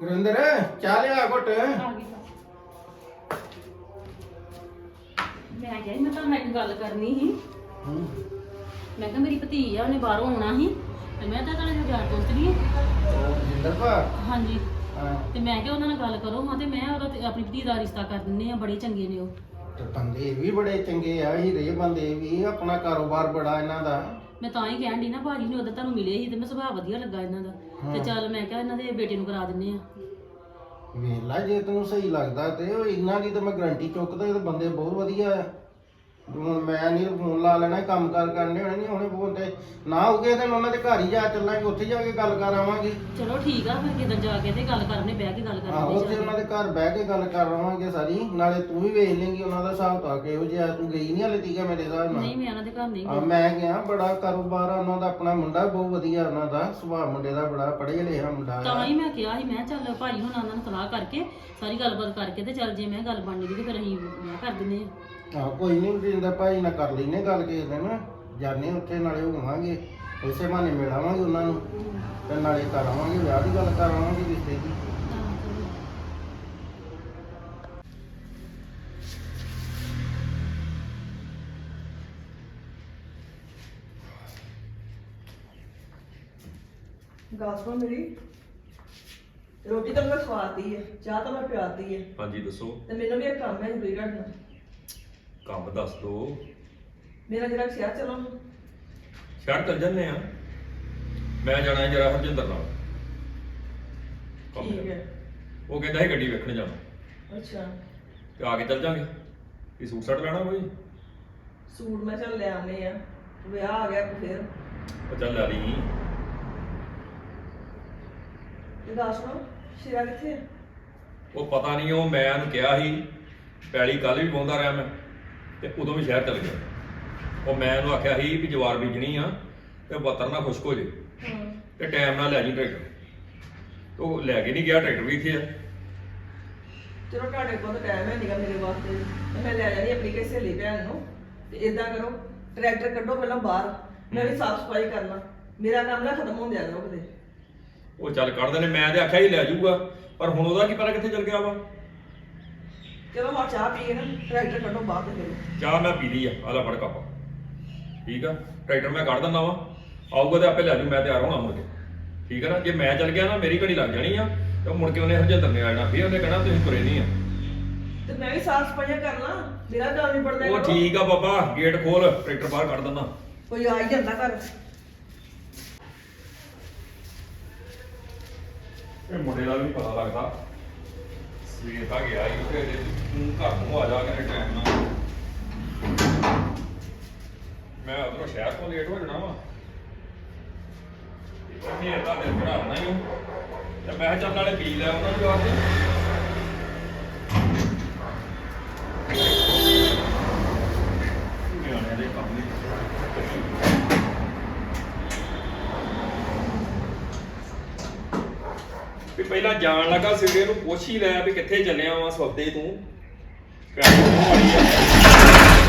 ਗੁਰਿੰਦਰ ਚਾਹ ਲਿਆ ਘੁੱਟ। ਆ ਗਈ ਮੈਂ ਕਿਹਾ ਮੈਂ ਤਾਂ ਮੈਂ ਇੱਕ ਗੱਲ ਕਰਨੀ ਸੀ। ਹੂੰ। ਮੈਂ ਕਿਹਾ ਮੇਰੀ ਭਤੀ ਆ ਉਹਨੇ ਬਾਹਰੋਂ ਆਉਣਾ ਸੀ ਤੇ ਮੈਂ ਤਾਂ ਤੁਹਾਡੇ ਬਾਜ਼ਾਰ ਪਹੁੰਚਣੀ ਹੈ। ਉਹ ਜਿੰਦਰ ਭਾ ਹਾਂਜੀ। ਹਾਂ। ਤੇ ਮੈਂ ਕਿਹਾ ਉਹਨਾਂ ਨਾਲ ਗੱਲ ਕਰੋ ਹਾਂ ਤੇ ਮੈਂ ਉਹਦਾ ਤੇ ਆਪਣੀ ਦਾ ਰਿਸ਼ਤਾ ਕਰ ਦਿੰਨੇ ਆ ਬੜੇ ਚੰਗੇ ਨੇ ਉਹ। ਤੇ ਬੰਦੇ ਵੀ ਬੜੇ ਚੰਗੇ ਆ ਹੀਰੇ ਬੰਦੇ ਵੀ ਆਪਣਾ ਕਾਰੋਬਾਰ ਬੜਾ ਇਹਨਾਂ ਦਾ। ਮੈਂ ਤਾਂ ਹੀ ਕਹਿਣ ਦੀ ਨਾ ਭਾਜੀ ਨੇ ਉਦੋਂ ਤੁਹਾਨੂੰ ਮਿਲੇ ਸੀ ਤੇ ਮੈਂ ਸੁਭਾਅ ਵਧੀਆ ਲੱਗਾ ਇਹਨਾਂ ਦਾ। ਤੇ ਚੱਲ ਮੈਂ ਕਿਹਾ ਇਹਨਾਂ ਦੇ ਬੇਟੇ ਨੂੰ ਕਰਾ ਦਿੰਨੇ ਆ। ਵੇਲਾ ਜੇ ਤੈਨੂੰ ਸਹੀ ਲੱਗਦਾ ਤੇ ਉਹ ਇਹਨਾਂ ਦੀ ਤਾਂ ਮੈਂ ਗਰੰਟੀ ਚੁੱਕਦਾ ਇਹ ਤਾਂ ਬੰਦੇ ਬਹੁਤ ਵਧੀਆ ਆ। ਹੁਣ ਮੈਂ ਨਹੀਂ ਫੋਨ ਲਾ ਲੈਣਾ ਕੰਮ ਕਾਰ ਕਰਨੇ ਹੋਣੇ ਨਹੀਂ ਹੁਣੇ ਫੋਨ ਤੇ ਨਾ ਹੋਗੇ ਤੇ ਉਹਨਾਂ ਦੇ ਘਰ ਹੀ ਜਾ ਚੱਲਾਂਗੇ ਉੱਥੇ ਜਾ ਕੇ ਗੱਲ ਕਰ ਆਵਾਂਗੇ। ਚਲੋ ਠੀਕ ਆ ਫਿਰ ਕਿਦਾਂ ਜਾ ਕੇ ਤੇ ਗੱਲ ਕਰਨੇ ਬਹਿ ਕੇ ਗੱਲ ਆਹੋ ਕਰਨੀ ਉੱਥੇ ਉਹਨਾਂ ਦੇ ਘਰ ਬਹਿ ਕੇ ਗੱਲ ਕਰ ਆਵਾਂਗੇ ਸਾਰੀ ਨਾਲੇ ਤੂੰ ਵੀ ਵੇਖ ਲੇਂਗੀ ਉਹਨਾਂ ਦਾ ਹਿਸਾਬ ਤਾਂ ਕਿਹੋ ਜਿਹਾ ਤੂੰ ਗਈ ਨਹੀਂ ਹਲੇ ਤੀਕਾ ਮੇਰੇ ਹਿਸਾਬ ਨਾਲ। ਨਹੀਂ ਮੈਂ ਉਹਨਾਂ ਦੇ ਘਰ ਨਹੀਂ ਆ ਮੈਂ ਗਿਆ ਬੜਾ ਕਾਰੋਬਾਰ ਆ ਉਹਨਾਂ ਦਾ ਆਪਣਾ ਮੁੰਡਾ ਬਹੁਤ ਵਧੀਆ ਉਹਨਾਂ ਦਾ ਸੁਭਾਅ ਮੁੰਡੇ ਦਾ ਬੜਾ ਪੜ੍ਹੇ ਲਿਖਿਆ ਮੁੰਡਾ ਤਾਂ ਆ ਹੀ ਮੈਂ ਕਿਹਾ ਸੀ ਮੈਂ ਕਿਹਾ ਚੱਲ ਭਾਈ ਹੁਣ ਉਹਨਾਂ ਨੂੰ ਸਲਾਹ ਕਰਕੇ ਸਾਰੀ ਗੱਲਬਾਤ ਕਰਕੇ ਤੇ ਚੱਲ ਜੇ ਮੈਂ ਗੱਲ ਬਣ ਗਈ ਤੇ ਫਿਰ ਅਸੀਂ ਮੈਂ ਕਰ ਦਿੰਨੇ ਆ। ਆਹੋ ਕੋਈ ਨਹੀਂ ਜਿੰਦਾ ਭਾਈ ਨਾਲ ਕਰ ਲੈਨੇ ਗੱਲ ਕਿਸੇ ਦਿਨ ਜਾਣੇ ਉੱਥੇ ਨਾਲੇ ਹੋਵਾਂਗੇ ਉਸੇ ਬਹਾਨੇ ਮਿਲਾਵਾਂਗੇ ਉਹਨਾਂ ਨੂੰ ਤੇ ਨਾਲੇ ਕਰਾਵਾਂਗੇ ਵਿਆਹ ਦੀ ਗੱਲ ਕਰਾਵਾਂਗੇ ਰਿਸ਼ਤੇ ਦੀ। ਗੱਲ ਸੁਣ ਮੇਰੀ ਰੋਟੀ ਤਾਂ ਮੈਂ ਖਵਾਤੀ ਹੈ ਚਾਹ ਤਾਂ ਮੈਂ ਪਿਆਤੀ ਹੈ। ਹਾਂਜੀ ਦੱਸੋ। ਤੇ ਮੈਨੂੰ ਵੀ ਇੱਕ ਕੰਮ ਹੈ ਜ਼ਰੂਰੀ ਕਰਨਾ ਕੰਮ ਦੱਸ ਦੋ। ਮੇਰਾ ਜਿਹੜਾ ਸ਼ਹਿਰ ਚਲੋ ਸ਼ਹਿਰ ਚੱਲ ਜੰਨੇ ਆ। ਮੈਂ ਜਾਣਾ ਜਰਾ ਹਰਜਿੰਦਰ ਨਾਲ। ਕੰਮ ਠੀਕ ਹੈ। ਉਹ ਕਹਿੰਦਾ ਸੀ ਗੱਡੀ ਵੇਖਣ ਜਾਣਾ। ਅੱਛਾ। ਤੇ ਆ ਕੇ ਚੱਲ ਜਾਾਂਗੇ। ਕੀ ਸੂਟ ਸੱਟ ਲੈਣਾ ਕੋਈ? ਸੂਟ ਮੈਂ ਚੱਲ ਲੈ ਆਉਨੇ ਆ। ਵਿਆਹ ਆ ਗਿਆ ਕੋਈ ਫੇਰ। ਉਹ ਚੱਲ ਲੈ ਲਈ। ਤੇ ਗੱਲ ਸੁਣੋ ਸ਼ਿਰਾ ਕਿੱਥੇ? ਉਹ ਪਤਾ ਨਹੀਂ ਉਹ ਮੈਂ ਉਹਨੂੰ ਕਿਹਾ ਸੀ। ਪੈਲੀ ਕੱਲ ਵੀ ਪਾਉਂਦਾ ਰਿਹਾ ਮੈਂ। ਤੇ ਉਦੋਂ ਵੀ ਸ਼ਹਿਰ ਚੱਲ ਗਿਆ ਉਹ ਮੈਂ ਉਹਨੂੰ ਆਖਿਆ ਸੀ ਵੀ ਜਵਾਰ ਬੀਜਣੀ ਆ ਤੇ ਬੱਤਰ ਨਾ ਖੁਸ਼ਕ ਹੋ ਜੇ। ਹਾਂ। ਤੇ ਟਾਈਮ ਨਾਲ ਲੈ ਜੀ ਟਰੈਕਟਰ। ਤੇ ਉਹ ਲੈ ਕੇ ਨਹੀਂ ਗਿਆ ਟਰੈਕਟਰ ਵੀ ਇੱਥੇ ਆ। ਚਲੋ ਤੁਹਾਡੇ ਕੋਲ ਟਾਈਮ ਹੈ ਨਹੀਂਗਾ ਮੇਰੇ ਵਾਸਤੇ। ਤੇ ਮੈਂ ਲੈ ਜਾਣੀ ਆਪਣੀ ਕਿਸੇ ਸਹੇਲੀ ਭੈਣ ਨੂੰ। ਤੇ ਇਦਾਂ ਕਰੋ ਟਰੈਕਟਰ ਕੱਢੋ ਪਹਿਲਾਂ ਬਾਹਰ। ਮੈਂ ਵੀ ਸਾਫ਼ ਸਫ਼ਾਈ ਕਰਨਾ ਮੇਰਾ ਕੰਮ ਨਾ ਖਤਮ ਕਰੋ ਕਦੇ ਉਹ ਚੱਲ ਕੱਢਦੇ ਨੇ। ਮੈਂ ਤੇ ਆਖਿਆ ਹੀ ਲੈ ਜਾਊਗਾ। ਪਰ ਹੁਣ ਉਹਦਾ ਕੀ ਪਤਾ ਕਿੱਥੇ ਚੱਲ ਗਿਆ ਵਾ। ਚਲੋ ਮੈਂ ਚਾਹ ਪੀਏ ਨਾ ਟਰੈਕਟਰ ਕੱਢੋ ਬਾਹਰ ਤੇ ਫਿਰ। ਚਾਹ ਮੈਂ ਪੀ ਲਈ ਆ ਆਲਾ ਫੜ ਕੱਪ। ਠੀਕ ਆ? ਟਰੈਕਟਰ ਮੈਂ ਕੱਢ ਦਿੰਦਾ ਵਾ। ਆਊਗਾ ਤੇ ਆਪੇ ਲੈ ਜੂ ਮੈਂ ਤਿਆਰ ਹੋਣਾ ਮੁੜ ਕੇ। ਠੀਕ ਆ ਨਾ? ਜੇ ਮੈਂ ਚੱਲ ਗਿਆ ਨਾ ਮੇਰੀ ਘੜੀ ਲੱਗ ਜਾਣੀ ਆ ਤੇ ਮੁੜ ਕੇ ਉਹਨੇ ਹਰਜਿੰਦਰ ਨੇ ਆ ਜਾਣਾ। ਫਿਰ ਉਹਨੇ ਕਹਿਣਾ ਤੁਸੀਂ ਤੁਰੇ ਨਹੀਂ ਆ। ਤੇ ਮੈਂ ਵੀ ਸਾਫ਼ ਸਫਾਈਆਂ ਕਰਨਾ ਮੇਰਾ ਕੰਮ ਨਹੀਂ ਪੜਦਾ ਉਹ ਠੀਕ ਆ ਬਾਬਾ ਗੇਟ ਖੋਲ ਟਰੈਕਟਰ ਬਾਹਰ ਕੱਢ ਦਿੰਦਾ। ਕੋਈ ਆ ਹੀ ਜਾਂਦਾ ਘਰ। ਇਹ ਮੁੰਡੇ ਦਾ ਵੀ ਪਤਾ ਲੱਗਦਾ। ਸਵੇਰ ਦਾ ਗਿਆ ਹੀ ਤੇ ਤੂੰ ਘਰ ਨੂੰ ਆ ਜਾ ਕੇ ਟਾਈਮ ਨਾਲ। ਮੈਂ ਉਧਰੋਂ ਸ਼ਹਿਰ ਤੋਂ ਲੇਟ ਹੋ ਜਾਣਾ ਵਾ। ਇਹ ਇਹਦਾ ਦਿਨ ਬਣਾਉਣਾ ਹੀ ਤੇ ਮੈਂ ਕਿਹਾ ਚੱਲ ਨਾਲੇ ਪੀ ਲੈ ਉਹਨਾਂ ਨੂੰ ਆ ਕੇ। ਨਿਆਣਿਆਂ ਦੇ ਕੰਮ ਵੀ ਪਹਿਲਾਂ ਜਾਣ ਲੱਗਾ ਸਿਰੇ ਨੂੰ ਪੁੱਛ ਹੀ ਲਿਆ ਵੀ ਕਿੱਥੇ ਚੱਲਿਆ ਵਾਂ ਸੌਦੇ ਤੂੰ। ਕਹਿੰਦਾ ਵਾਲੀ ਆ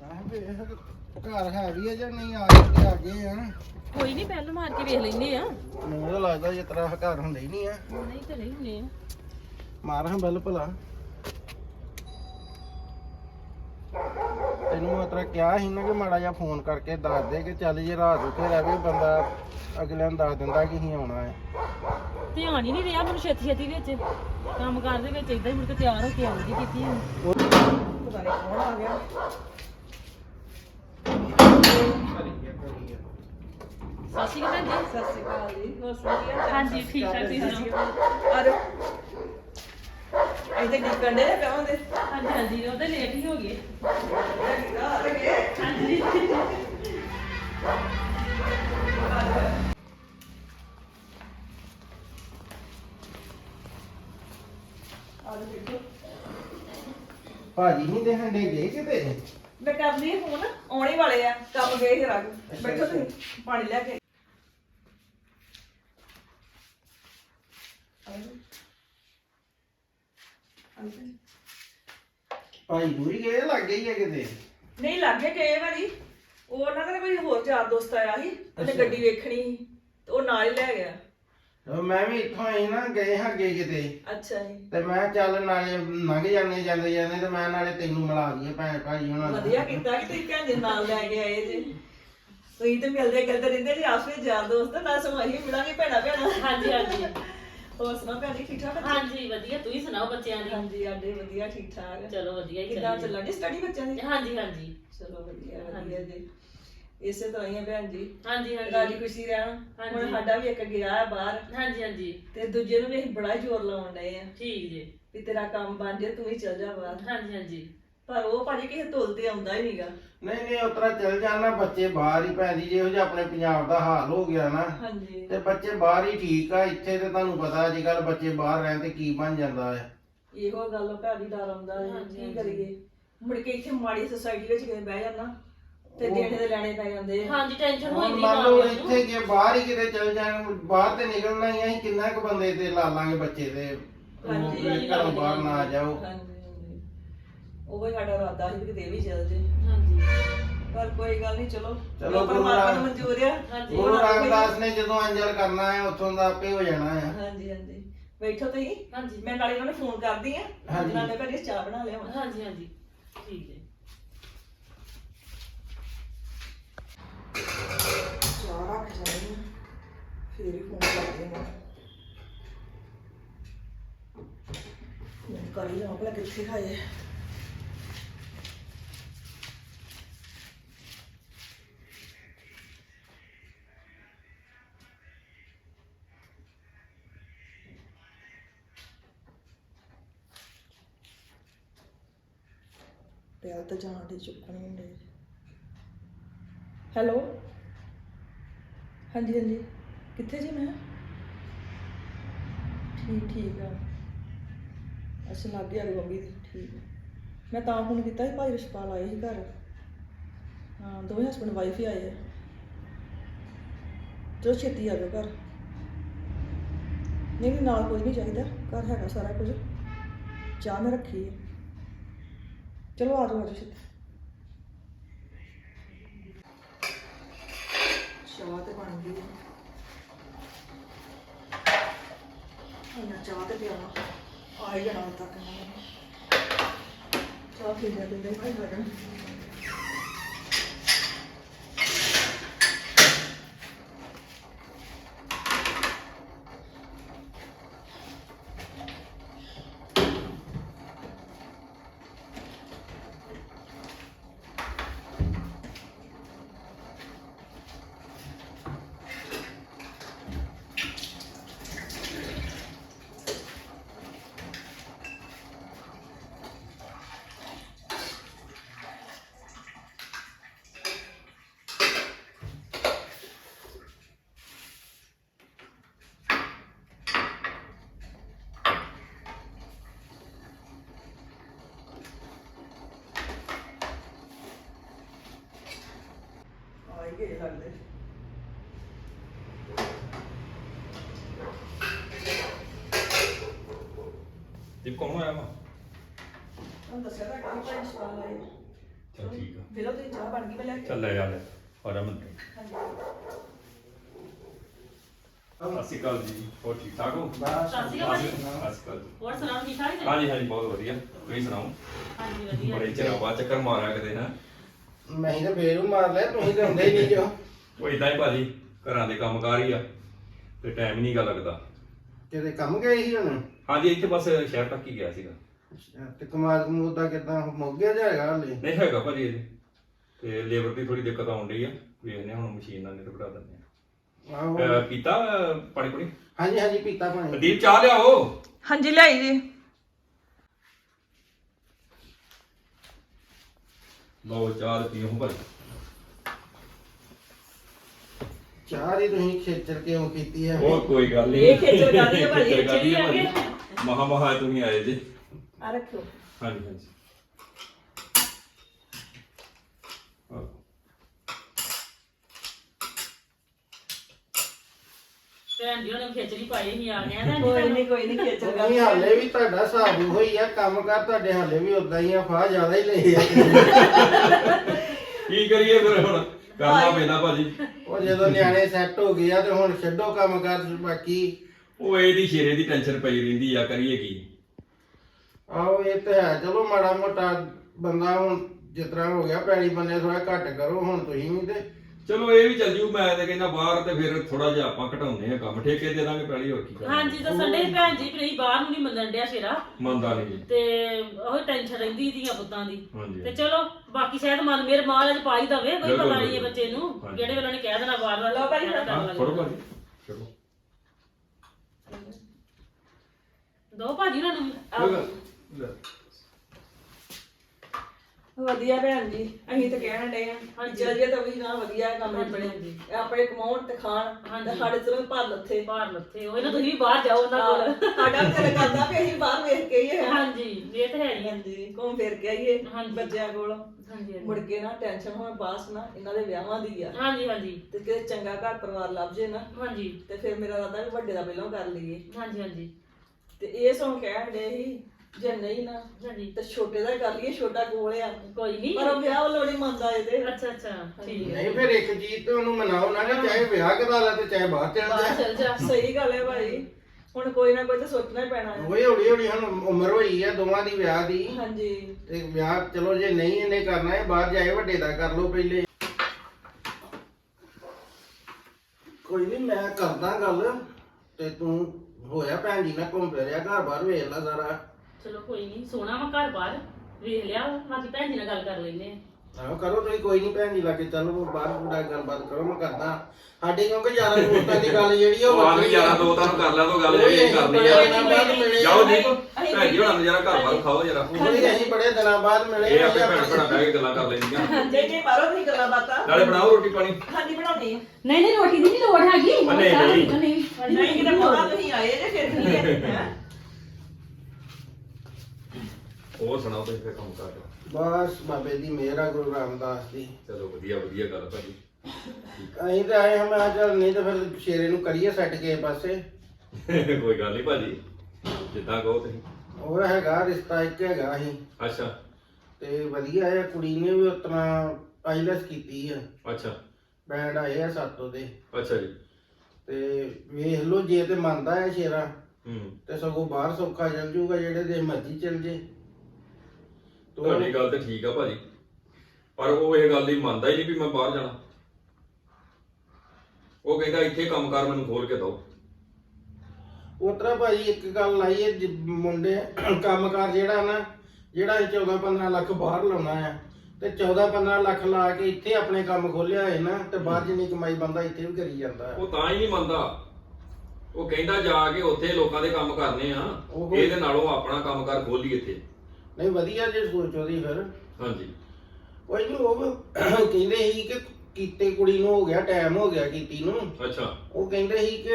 ਮੈਂ ਕਿਹਾ ਵੇਖ ਘਰ ਹੈ ਵੀ ਆ ਜਾਂ ਨਹੀਂ ਆ ਗਏ ਤੇ ਆ ਗਏ ਆ ਕੋਈ ਨਹੀਂ ਪਹਿਲਾਂ ਮਾਰ ਕੇ ਵੇਖ ਲੈਂਦੇ ਆ ਮੈਨੂੰ ਤਾਂ ਲੱਗਦਾ ਜਿਸ ਤਰ੍ਹਾਂ ਘਰ ਹੁੰਦੇ ਹੀ ਨਹੀਂ ਆ। ਨਹੀਂ ਤੇ ਨਹੀਂ ਹੁੰਦੇ ਆ। ਮਾਰ ਹਾਂ ਬੈਲ ਭਲਾ। ਤੈਨੂੰ ਮੈਂ ਉਤਰਾ ਕਿਹਾ ਸੀ ਨਾ ਕਿ ਮਾੜਾ ਜਿਹਾ ਫੋਨ ਕਰਕੇ ਦੱਸ ਦੇ ਕਿ ਚੱਲ ਜੇ ਰਾਤ ਉੱਥੇ ਰਵੇ ਬੰਦਾ ਅਗਲੇ ਨੂੰ ਦੱਸ ਦਿੰਦਾ ਕਿ ਅਸੀਂ ਆਉਣਾ ਹੈ ਧਿਆਨ ਹੀ ਨਹੀਂ ਰਿਹਾ ਮੈਨੂੰ ਛੇਤੀ ਛੇਤੀ ਵਿੱਚ। ਕੰਮ ਕਾਰ ਦੇ ਵਿੱਚ ਇਦਾਂ ਹੀ ਮੁੜ ਕੇ ਤਿਆਰ ਹੋ ਕੇ ਆਉਂਦੀ ਕੀਤੀ ਹੁਣ ਪਤਾ ਨਹੀਂ ਕੌਣ ਆ ਗਿਆ। ਸਤਿ ਸ਼੍ਰੀ ਅਕਾਲ ਜੀ। ਸਤਿ ਸ਼੍ਰੀ ਅਕਾਲ ਜੀ। ਹੋਰ ਵਧੀਆ ਹਾਂਜੀ ਠੀਕ ਠਾਕ ਤੁਸੀਂ ਸੁਣਾਓ? ਅਰੇ ਇਹਦੇ ਡਿੱਕਣ ਦੇ ਪਿਆਉਂ ਦੇ ਹਾਂਜੀ ਹਾਂਜੀ ਉਹਦੇ ਲੇਟ ਹੀ ਹੋ ਗਏ। ਆ ਗਏ ਹਾਂਜੀ ਭਾਜੀ ਨਹੀਂ ਦੇਖਣ ਦੇ ਗਏ ਕਿਤੇ? ਮੈਂ ਕਰ ਲਈ ਫੋਨ ਆਉਣੇ ਵਾਲੇ ਆ। ਕੰਮ ਗਏ ਸੀ ਰਾਗ ਬੈਠੋ ਤੁਸੀਂ ਪਾਣੀ ਲੈ ਕੇ। ਭਾਜੀ ਦੂਰੀ ਗਏ ਲੱਗੇ ਹੀ ਆ ਕਿਤੇ? ਨਹੀਂ ਲੱਗੇ ਗਏ ਵਾਰੀ। ਉਹ ਉਹਨਾਂ ਦਾ ਕੋਈ ਹੋਰ ਚਾਰ ਦੋਸਤ ਆਇਆ ਸੀ ਉਹਨੇ ਅੱਛਾ। ਗੱਡੀ ਵੇਖਣੀ ਸੀ ਤੇ ਉਹ ਨਾਲ ਹੀ ਲੈ ਗਿਆ। ਉਹ ਮੈਂ ਵੀ ਇੱਥੋਂ ਆਈ ਨਾ ਗਏ ਹਾਂ ਅੱਗੇ ਕਿਤੇ। ਅੱਛਾ ਜੀ। ਤੇ ਮੈਂ ਕਿਹਾ ਚੱਲ ਨਾਲੇ ਲੰਘ ਜਾਂਦੇ ਜਾਂਦੇ ਜਾਂਦੇ ਤੇ ਮੈਂ ਨਾਲੇ ਤੈਨੂੰ ਮਿਲਾ ਦਈਏ ਭੈਣ ਉਹਨਾਂ ਨੂੰ ਵਧੀਆ ਕੀਤਾ ਕਿ ਤੁਸੀਂ ਭੈਣ ਦੇ ਨਾਲ ਲੈ ਕੇ ਆਏ ਜੀ। ਤੁਸੀਂ ਤੇ ਮਿਲਦੇ ਗਿਲਦੇ ਰਹਿੰਦੇ ਜੀ ਆਪਸ ਵਿੱਚ ਯਾਰ ਦੋਸਤ ਨਾ ਸਮਾਹੀ ਮਿਲਾਂਗੇ ਭੈਣਾ ਭੈਣਾ। ਹਾਂਜੀ ਹਾਂਜੀ। ਹੋਰ ਸੁਣਾ ਭੈਣ ਠੀਕ ਠਾਕ? ਹਾਂਜੀ ਵਧੀਆ ਤੁਸੀਂ ਸੁਣਾਓ ਬੱਚਿਆਂ ਦੀ? ਹਾਂਜੀ ਆਡੇ ਵਧੀਆ ਠੀਕ ਠਾਕ ਚਲੋ ਵਧੀਆ ਹੀ ਕਿੱਦਾਂ ਚੱਲੀ ਚੱਲਣ ਸਟੱਡੀ ਬੱਚਿਆਂ ਦੀ? ਹਾਂਜੀ ਹਾਂਜੀ। ਚਲੋ ਵਧੀਆ ਵਧੀਆ ਜੀ। ਇਸੇ ਤਰ੍ਹਾਂ ਹੀ ਆ ਭੈਣ ਜੀ। ਹਾਂਜੀ ਰਾਜੀ ਹਾਂਜੀ ਖੁਸ਼ੀ ਰਹਿਣ। ਹਾਂਜੀ। ਹੁਣ ਸਾਡਾ ਵੀ ਇੱਕ ਗਿਆ ਹੈ ਬਾਹਰ। ਹਾਂਜੀ ਹਾਂਜੀ। ਤੇ ਦੂਜੇ ਨੂੰ ਵੀ ਅਸੀਂ ਬੜਾ ਜ਼ੋਰ ਲਾਉਣ ਡਏ ਆ। ਠੀਕ ਜੀ। ਵੀ ਤੇਰਾ ਕੰਮ ਬਣ ਜੇ ਤੂੰ ਵੀ ਚੱਲ ਜਾ ਬਾਹਰ। ਹਾਂਜੀ ਹਾਂਜੀ। ਪਰ ਉਹ ਭਾਜੀ ਕਿਸੇ ਤੁਲ ਤੇ ਆਉਂਦਾ ਹੀ ਨਹੀਂਗਾ ਨਹੀਂ ਨਹੀਂ ਉਤਰਾ ਚੱਲ ਜਾਣਾ ਬੱਚੇ ਬਾਹਰ ਹੀ ਭੈਣ ਜੀ ਜਿਹੋ ਜਿਹਾ ਆਪਣੇ ਪੰਜਾਬ ਦਾ ਹਾਲ ਹੋ ਗਿਆ ਨਾ ਹਾਂਜੀ। ਤੇ ਬੱਚੇ ਬਾਹਰ ਹੀ ਠੀਕ ਆ ਇੱਥੇ ਤੇ ਤੁਹਾਨੂੰ ਪਤਾ ਅੱਜ ਕੱਲ ਬੱਚੇ ਬਾਹਰ ਰਹਿਣ ਤੇ ਕੀ ਬਣ ਜਾਂਦਾ ਹੈ ਇਹੋ ਗੱਲ ਭਾਜੀ ਡਰ ਆਉਂਦਾ ਹੈ ਹਾਂਜੀ, ਕੀ ਹਾਂਜੀ। ਕਰੀਏ? ਮੁੜ ਕੇ ਇੱਥੇ ਮਾੜੀ ਸੁਸਾਇਟੀ ਵਿੱਚ ਕਿਤੇ ਬਹਿ ਜਾਣਾ ਤੇ ਦੇਣੇ ਦੇ ਲੈਣੇ ਪੈ ਜਾਂਦੇ ਆ। ਹਾਂਜੀ ਟੈਨਸ਼ਨ ਹੋਈ ਹੁਣ ਦੀ ਮੰਨ ਲਓ ਇੱਥੇ ਕਿ ਬਾਹਰ ਹੀ ਕਿਤੇ ਚੱਲ ਜਾਣ ਬਾਹਰ ਤੇ ਨਿਕਲਣਾ ਹੀ ਆ, ਅਸੀਂ ਕਿੰਨਾ ਕੁ ਬੰਦੇ ਤੇ ਲਾ ਲਾਂਗੇ ਬੱਚੇ ਤੇ। ਹਾਂਜੀ, ਘਰੋਂ ਬਾਹਰ ਨਾ ਜਾਓ। ਹਾਂਜੀ। ਉਹ ਹੀ ਸਾਡਾ ਇਰਾਦਾ ਸੀ ਵੀ ਕਿਤੇ ਇਹ ਵੀ ਚੱਲ ਜੇ। ਹਾਂਜੀ। ਪਰ ਕੋਈ ਗੱਲ ਨਹੀਂ ਚਲੋ। ਚਲੋ ਜੋ ਗੁਰੂ ਪਰਮਾਤਮਾ ਰਾਮ- ਨੂੰ ਮਨਜ਼ੂਰ ਆ। ਹਾਂਜੀ। ਗੁਰੂ ਰਾਮਦਾਸ ਨੇ ਜਦੋਂ ਅੰਜਲ ਕਰਨਾ ਹੈ ਉੱਥੋਂ ਦਾ ਆਪੇ ਹੋ ਜਾਣਾ ਹੈ। ਹਾਂਜੀ ਹਾਂਜੀ। ਬੈਠੋ ਤੁਸੀਂ। ਹਾਂਜੀ। ਮੈਂ ਨਾਲੇ ਉਹਨਾਂ ਨੂੰ ਫੋਨ ਕਰਦੀ ਆ। ਹਾਂਜੀ। ਨਾਲੇ ਘਰੇ ਚਾਹ ਬਣਾ ਲਿਆ ਹਾਂਜੀ ਹਾਂਜੀ। ਠੀਕ ਹੈ। ਚਾਹ ਰੱਖ ਜਾਣੀ ਆ, ਫੇਰ ਹੀ ਫੋਨ ਕਰਦੇ ਨੇ ਮੈਂ। ਕਰੀ ਨਾ ਭਲਾ ਕਿੱਥੇ ਖਾਏ ਪਹਿਲ ਤਾਂ ਜਾਣ ਦੇ ਚੁੱਕਣੇ ਹੁੰਦੇ ਹੈਲੋ ਹਾਂਜੀ ਹਾਂਜੀ। ਕਿੱਥੇ ਜੀ ਮੈਂ? ਠੀਕ ਠੀਕ ਆ। ਅੱਛਾ, ਲੱਗ ਗਿਆ ਬੰਬੀ ਦੀ ਠੀਕ ਆ। ਮੈਂ ਤਾਂ ਫੋਨ ਕੀਤਾ ਸੀ, ਭਾਈ ਰਿਸ਼ਪਾਲ ਆਏ ਸੀ ਘਰ। ਹਾਂ, ਦੋਵੇਂ ਹਸਬੰਡ ਵਾਈਫ ਹੀ ਆਏ ਆ। ਚਲੋ, ਛੇਤੀ ਆ ਜਾਓ ਘਰ। ਨਹੀਂ ਨਹੀਂ, ਨਾਲ ਕੁਝ ਨਹੀਂ ਚਾਹੀਦਾ। ਘਰ ਹੈਗਾ ਸਾਰਾ ਕੁਝ। ਚਾਹ ਮੈਂ ਰੱਖੀ ਹੈ ਚਲੋ ਆ ਜਾਓ ਆ ਜਾਓ ਛੇਤੀ ਚਾਹ ਤੇ ਬਣ ਗਈ। ਹੁਣ ਚਾਹ ਤੇ ਪਿਆਣਾ ਆ ਹੀ ਜਾਣਾ ਤੱਕ। ਇਹਨਾਂ ਚਾਹ ਪੀ ਲੈ ਦਿੰਦੇ ਭਾਈ ਬੜਨ ਗਏ ਲੱਗਦੇ ਤੇ ਕੌਣ ਆਇਆ ਵਾ? ਤੁਹਾਨੂੰ ਦੱਸਿਆ ਤਾਂ ਕੰਮ ਭਾਈ ਸਵਾਲ ਆਏ ਚਲ ਠੀਕ ਆ। ਵੇਲੋ ਤੁਸੀਂ ਚਾਹ ਬਣ ਗਈ ਮੈਂ ਲੈ ਕੇ ਚੱਲ ਲੈ ਆ ਲੈ ਜਾ ਮੰਤੇ ਹਾਂਜੀ। ਸਤਿ ਸ਼੍ਰੀ ਅਕਾਲ ਜੀ ਹੋਰ ਠੀਕ ਠਾਕ ਹੋ? ਸਤਿ ਸ਼੍ਰੀ ਅਕਾਲ ਭਾਜੀ। ਸਤਿ ਸ਼੍ਰੀ ਅਕਾਲ ਜੀ। ਹੋਰ ਸੁਣਾਓ ਠੀਕ ਠਾਕ ਜੀ? ਹਾਂਜੀ ਹਾਂਜੀ ਬਹੁਤ ਵਧੀਆ। ਤੁਸੀਂ ਸੁਣਾਓ? ਹਾਂਜੀ ਵਧੀਆ। ਬੜੇ ਚਿਰ ਬਾਅਦ ਚੱਕਰ ਮਾਰਿਆ ਕਿਤੇ ਹੈ? ਮੈਂ ਹੀ ਤਾਂ ਫੇਰ ਵੀ ਮਾਰ ਲਿਆ ਤੁਸੀਂ ਤਾਂ ਹੁੰਦੇ ਹੀ ਨਹੀਂ ਜੋ। ਉਹ ਇਦਾਂ ਹੀ ਭਾਜੀ ਘਰਾਂ ਦੇ ਕੰਮਕਾਰ ਹੀ ਆ ਤੇ ਟਾਈਮ ਹੀ ਨਹੀਂਗਾ ਲੱਗਦਾ। ਕਿਤੇ ਕੰਮ ਗਏ ਸੀ ਹੁਣ? ਹਾਂਜੀ ਇੱਥੇ ਬਸ ਸ਼ਹਿਰ ਤੱਕ ਹੀ ਗਿਆ ਸੀਗਾ। ਅੱਛਾ, ਤੇ ਕਮਾਲ ਕਮੂਦ ਦਾ ਕਿਦਾਂ ਮੁੱਕ ਗਿਆ ਜਾਏਗਾ ਹਲੇ? ਨਹੀਂ ਹੈਗਾ ਭਾਜੀ ਇਹਦੇ ਤੇ ਲੇਬਰ ਦੀ ਥੋੜੀ ਦਿੱਕਤ ਆਉਣ ਡਈ ਆ। ਵੇਖਦੇ ਹਾਂ ਹੁਣ ਮਸ਼ੀਨ ਨਾਲ ਨਹੀਂ ਤਾਂ ਬਣਾ ਦਿੰਦੇ ਆਹੋ ਆ। ਅਹ ਕੀਤਾ ਅਹ ਪਾਣੀ ਪੁਣੀ ਹਾਂਜੀ ਹਾਂਜੀ ਪੀਤਾ ਪਾਣੀ। ਦੀਪ ਚਾਹ ਲਿਆਓ। ਹਾਂਜੀ ਲਿਆਈ ਜੀ। ਲਓ ਚਾਹ ਪੀਓ ਭਾਜੀ ਚਾਹ ਦੀ ਤੁਸੀਂ ਖੇਚਲ ਕਿਉਂ ਕੀਤੀ ਹੈ? ਉਹ ਕੋਈ ਗੱਲ ਨਹੀਂ। ਇਹ ਖੇਚਲ ਕਰਦੀ ਭਾਜੀ, ਖੇਚਲ ਖੇਚਲ ਹੀ ਭਾਜੀ। ਮਹਾ ਮਹਾ ਤੁਸੀਂ ਆਏ ਜੀ। ਆ ਰੱਖੋ ਹਾਂਜੀ ਹਾਂਜੀ। ਭੈਣ ਜੀ ਉਹਨੇ ਖੇਚਲੀ ਪਾਈ ਨਹੀਂ ਆ ਗਿਆ ਨਾ ਕੋਈ ਨਹੀਂ ਕੋਈ ਨਹੀਂ ਖੇਚਲ ਨਹੀਂ ਕਰਦੀ ਹਾਲੇ ਵੀ ਤੁਹਾਡਾ ਹਿਸਾਬ ਉਹੋ ਹੀ ਆ ਕੰਮ ਕਰ ਤੁਹਾਡੇ ਹਾਲੇ ਵੀ ਉਦਾਂ ਹੀ ਆ ਫਾਹ ਜ਼ਿਆਦਾ ਹੀ ਲਏ ਆ। ਕੀ ਕਰੀਏ ਫਿਰ ਹੁਣ? ਕਰਨਾ ਪੈਂਦਾ ਭਾਜੀ। ਉਹ ਜਦੋਂ ਨਿਆਣੇ ਸੈੱਟ ਹੋ ਗਏ ਆ ਤੇ ਹੁਣ ਛੱਡੋ ਕੰਮ ਕਰ ਬਾਕੀ। ਉਹ ਇਹਦੀ ਸ਼ੇਰੇ ਦੀ ਟੈਨਸ਼ਨ ਪਈ ਰਹਿੰਦੀ ਆ ਕਰੀਏ ਕੀ? ਆਹੋ ਇਹ ਤੇ ਹੈ ਚਲੋ ਮਾੜਾ ਮੋਟਾ ਬੰਦਾ ਹੁਣ ਜਿਸ ਤਰ੍ਹਾਂ ਹੋ ਗਿਆ ਪੈਲੀ ਬੰਨੇ ਥੋੜਾ ਘੱਟ ਕਰੋ ਹੁਣ ਤੁਸੀਂ ਵੀ ਤੇ ਚਲੋ ਇਹ ਵੀ ਚੱਲ ਜੂ ਮੈਂ ਤੇ ਕਹਿੰਦਾ ਬਾਹਰ ਤੇ ਫਿਰ ਥੋੜਾ ਜਿਹਾ ਆਪਾਂ ਘਟਾਉਂਦੇ ਆ ਕੰਮ ਠੇਕੇ ਦੇ ਦਾਂਗੇ ਪਹਿਲੀ ਹੋਰ ਕੀ ਕਰਾਂਗੇ ਹਾਂਜੀ ਤਾਂ ਸੰਡੇ ਭੈਣ ਜੀ ਵੀ ਬਾਹਰ ਨੂੰ ਨਹੀਂ ਮੰਨਣ ਡਿਆ ਸ਼ੇਰਾ। ਮੰਨਦਾ ਨਹੀਂ ਜੀ। ਤੇ ਉਹ ਟੈਨਸ਼ਨ ਰਹਿੰਦੀ ਦੀਆਂ ਪੁੱਤਾਂ ਦੀ। ਹਾਂਜੀ ਤੇ ਚਲੋ ਬਾਕੀ ਸ਼ਾਇਦ ਮਨ ਮੇਰੇ ਮਾਲ ਅੱਜ ਪਾਈ ਦਵੇ ਕੋਈ ਬਿਲਕੁਲ, ਪਤਾ ਨਹੀਂ ਹੈ ਬਿਲਕੁਲ। ਬੱਚੇ ਨੂੰ ਹਾਂਜੀ। ਕਿਹੜੇ ਵੇਲੇ ਨੇ ਕਹਿ ਦੇਣਾ ਬਾਰ ਬਾਰ ਲਓ ਭਾਈ, ਹਾਂ ਫੜੋ ਭਾਜੀ ਚਲੋ ਦੋ ਭਾਜੀ ਉਹਨਾਂ ਨੂੰ। ਲੈ। ਵਧੀਆ ਭੈਣ ਜੀ ਅਸੀਂ ਤਾਂ ਕਹਿਣ ਡਏ ਆ ਹਾਂਜੀ। ਚੱਲ ਜੇ ਤਾਂ ਵੀ ਨਾ ਵਧੀਆ ਕੰਮ ਹਾਂਜੀ, ਆਪਣੇ ਹਾਂਜੀ। ਇਹ ਆਪਣੇ ਕਮਾਉਣ ਤੇ ਖਾਣ ਹਾਂਜੀ। ਤੇ ਸਾਡੇ ਸਿਰੋਂ ਭਰ ਲੱਥੇ ਬਾਹਰ ਲੱਥੇ ਉਹ ਨਾ ਤੁਸੀਂ ਵੀ ਬਾਹਰ ਜਾਓ ਉਹਨਾਂ ਕੋਲ ਸਾਡਾ ਵੀ ਦਿਲ ਕਰਦਾ ਵੀ ਅਸੀਂ ਬਾਹਰ ਵੇਖ ਕੇ ਆਈਏ ਹਾਂਜੀ ਇਹ ਤਾਂ ਹੈ ਹੀ ਆ। ਹਾਂਜੀ ਘੁੰਮ ਫਿਰ ਕੇ ਆਈਏ ਹਾਂਜੀ। ਬੱਚਿਆਂ ਕੋਲ ਹਾਂਜੀ ਹਾਂਜੀ। ਮੁੜ ਕੇ ਨਾ ਟੈਨਸ਼ਨ ਹੁਣ ਬਾਸ ਨਾ ਇਹਨਾਂ ਦੇ ਵਿਆਹਾਂ ਦੀ ਆ ਹਾਂਜੀ ਹਾਂਜੀ ਤੇ ਕਿਤੇ ਚੰਗਾ ਘਰ ਪਰਿਵਾਰ ਲੱਭ ਜੇ ਨਾ ਹਾਂਜੀ ਤੇ ਫਿਰ ਮੇਰਾ ਰਾਦਾ ਵੀ ਵੱਡੇ ਦਾ ਪਹਿਲਾਂ ਕਰ ਲਈਏ ਹਾਂਜੀ ਹਾਂਜੀ ਤੇ ਇਹ ਸੁਣ ਕਹਿਣ ਡੇ ਸੀ ਜੇ ਨਹੀਂ ਨਾ ਹਾਂਜੀ ਤੇ ਛੋਟੇ ਦਾ ਹੀ ਕਰ ਲਈਏ ਛੋਟਾ ਕੋਲ ਆ। ਕੋਈ ਨਹੀਂ। ਪਰ ਉਹ ਵਿਆਹ ਵੱਲੋਂ ਨਹੀਂ ਮੰਨਦਾ ਇਹਦੇ। ਅੱਛਾ ਅੱਛਾ ਠੀਕ ਹੈ। ਨਹੀਂ ਫਿਰ ਇੱਕ ਚੀਜ਼ ਤੇ ਉਹਨੂੰ ਮਨਾਓ ਨਾ ਕਿ ਚਾਹੇ ਵਿਆਹ ਕਰਾ ਲੈ ਤੇ ਚਾਹੇ ਬਾਹਰ ਚਲ ਬਾਹਰ ਜਾ। ਚਲ ਜਾ। ਸਹੀ ਗੱਲ ਹੈ ਭਾਈ। ਹੁਣ ਕੋਈ ਨਾ ਕੋਈ ਤਾਂ ਸੋਚਣਾ ਹੀ ਪੈਣਾ ਹੈ। ਉਹ ਹੌਲੀ ਹੌਲੀ ਹੁਣ ਉਮਰ ਹੋਈ ਆ ਦੋਵਾਂ ਦੀ ਵਿਆਹ ਦੀ। ਹਾਂਜੀ। ਤੇ ਵਿਆਹ ਚਲੋ ਜੇ ਨਹੀਂ ਇਹਨੇ ਕਰਨਾ ਹੈ ਬਾਹਰ ਜਾਏ ਵੱਡੇ ਦਾ ਕਰ ਲਓ ਪਹਿਲੇ। ਕੋਈ ਨਹੀਂ ਮੈਂ ਕਰਦਾ ਗੱਲ। ਤੇ ਤੂੰ ਹੋਇਆ ਭੈਣ ਜੀ ਨਾਲ ਘੁੰਮ ਫਿਰਿਆ ਘਰ ਬਾਹਰ ਵੇਖ ਲੈ ਸਾਰਾ। ਚਲੋ ਕੋਈ ਨਹੀਂ ਸੋਣਾ ਵਾ ਘਰ ਬਾਹਰ ਵੇਖ ਲਿਆ ਬਾਕੀ ਭੈਣ ਜੀ ਨਾਲ ਗੱਲ ਕਰ ਲੈਨੇ ਆ। ਆਹੋ ਕਰੋ ਤੁਸੀਂ ਕੋਈ ਨਹੀਂ ਭੈਣ ਜੀ ਲਾ ਕੇ ਚੱਲੋ ਬਾਹਰ ਬੁੜਾ ਗੱਲਬਾਤ ਕਰੋ ਮੈਂ ਕਰਦਾ। ਸਾਡੇ ਕਿਉਂਕਿ ਯਾਰਾਂ ਦੋਸਤਾਂ ਦੀ ਗੱਲ ਜਿਹੜੀ ਆ ਉਹ ਆ ਵੀ ਵੱਖਰੀ ਆ। ਯਾਰਾਂ ਦੋ ਤੁਹਾਨੂੰ ਕਰ ਲਿਆ ਤੋਂ ਗੱਲ ਜਿਹੜੀ ਅਸੀਂ ਕਰਨੀ ਆ। ਜਾਓ। ਦੀਪ ਭੈਣ ਜੀ ਹੋਣਾ ਨੂੰ ਜਰਾ ਘਰ ਬਾਹਰ ਖਾਓ ਜਰਾ। ਉਹੀ ਅਸੀਂ ਬੜੇ ਦਿਨਾਂ ਬਾਅਦ ਮਿਲੇ ਇਹ ਆ ਆਪੇ ਜੀ ਭੈਣ ਭੈਣਾਂ ਬਹਿ ਕੇ ਗੱਲਾਂ ਕਰ ਲੈਂਦੀਆਂ। ਜੇ ਜੇ ਬਾਹਰੋਂ ਨਹੀਂ ਗੱਲਾਂ ਬਾਤਾਂ। ਨਾਲੇ ਬਣਾਓ ਰੋਟੀ ਪਾਣੀ। ਹਾਂਜੀ ਬਣਾਉਣੀ ਹੈ ਨਹੀਂ ਨਹੀਂ ਰੋਟੀ ਦੀ ਨਹੀਂ ਲੋੜ ਹੈਗੀ। ਉਹ ਨਹੀਂ, ਨਹੀਂ। ਨਹੀਂ ਨਹੀਂ ਕਿਤੇ ਪਤਾ ਤੁਸੀਂ ਆਏ ਜੇ ਫਿਰ ਕੀ ਹੈ ਹੈਂ? ਹੋਰ ਸੁਣਾਓ ਤੁਸੀਂ ਫਿਰ ਕੰਮ ਕਰ ਬਸ ਬਾਬੇ ਦੀ ਮਿਹਰ ਆ ਗੁਰੂ ਰਾਮਦਾਸ ਦੀ। ਚਲੋ ਵਧੀਆ ਵਧੀਆ ਗੱਲ ਭਾਜੀ। ਅਸੀਂ ਤਾਂ ਆਏ ਹਾਂ ਮੈਂ ਕਿਹਾ ਚੱਲ ਨਹੀਂ ਤਾਂ ਫਿਰ ਸ਼ੇਰੇ ਨੂੰ ਕਰੀਏ ਸੈੱਟ ਕੇ ਪਾਸੇ। ਕੋਈ ਗੱਲ ਨਹੀਂ ਭਾਜੀ ਜਿੱਦਾਂ ਕਹੋ ਤੁਸੀਂ। ਉਹ ਹੈਗਾ ਰਿਸ਼ਤਾ ਇੱਕ ਹੈਗਾ ਅਸੀਂ। ਅੱਛਾ। ਤੇ ਵਧੀਆ ਹੈ ਕੁੜੀ ਨੇ ਵੀ ਉਤਨਾ ਆਈਲੈਸ ਕੀਤੀ ਆ। ਅੱਛਾ। ਬੈਂਡ ਆਏ ਆ ਸਾਤੋਂ ਦੇ ਅੱਛਾ ਜੀ। ਤੇ ਵੇਖ ਲਓ ਜੇ ਤੇ ਮੰਨਦਾ ਹੈ ਸ਼ੇਰਾ। ਹੂੰ। ਤੇ ਸਗੋਂ ਬਾਹਰ ਸੌਖਾ ਚੱਲ ਜੂਗਾ ਜਿਹੜੇ ਦੇ ਮਰਜ਼ੀ ਚੱਲ ਜੇ। ਤੁਹਾਡੀ ਗੱਲ ਤੇ ਠੀਕ ਆ ਭਾਜੀ। ਪਰ ਉਹ ਇਹ ਗੱਲ ਹੀ ਮੰਨਦਾ ਹੀ ਨਹੀਂ ਵੀ ਮੈਂ ਬਾਹਰ ਜਾਣਾ। ਉਹ ਕਹਿੰਦਾ ਇੱਥੇ ਕੰਮ ਕਰ ਮੈਨੂੰ ਖੋਲ ਕੇ ਦਿਓ। ਉਤਰਾ ਭਾਈ ਇੱਕ ਗੱਲ ਲਾਈ ਹੈ ਜ- ਮੁੰਡੇ ਕੰਮਕਾਰ ਜਿਹੜਾ ਨਾ ਜਿਹੜਾ ਅਸੀਂ 14 15 ਲੱਖ ਬਾਹਰ ਲਾਉਣਾ ਆ ਤੇ 14 15 ਲੱਖ ਲਾ ਕੇ ਇੱਥੇ ਆਪਣੇ ਕੰਮ ਖੋਲਿਆ ਹੈ ਨਾ ਤੇ ਬਾਹਰ ਜਿੰਨੀ ਕਮਾਈ ਬੰਦਾ ਇੱਥੇ ਵੀ ਕਰੀ ਜਾਂਦਾ ਹੈ ਉਹ ਤਾਂ ਹੀ ਨਹੀਂ ਮੰਨਦਾ। ਉਹ ਕਹਿੰਦਾ ਜਾ ਕੇ ਉੱਥੇ ਲੋਕਾਂ ਦੇ ਕੰਮ ਕਰਨੇ ਆ ਉਹ- ਇਹਦੇ ਨਾਲੋਂ ਆਪਣਾ ਕੰਮ ਕਰ ਖੋਲੀ ਇੱਥੇ। ਨਹੀਂ ਵਧੀਆ ਜੇ ਸੋਚ ਉਹਦੀ ਫਿਰ। ਹਾਂਜੀ। ਉਹ ਨਹੀਂ ਉਹ ਕਹਿੰਦੇ ਸੀ ਕਿ ਕੀਤੇ ਕੁੜੀ ਨੂੰ ਹੋ ਗਿਆ ਟਾਈਮ ਹੋ ਗਿਆ ਕੀਤੀ ਨੂੰ। ਅੱਛਾ। ਉਹ ਕਹਿੰਦੇ ਸੀ ਕਿ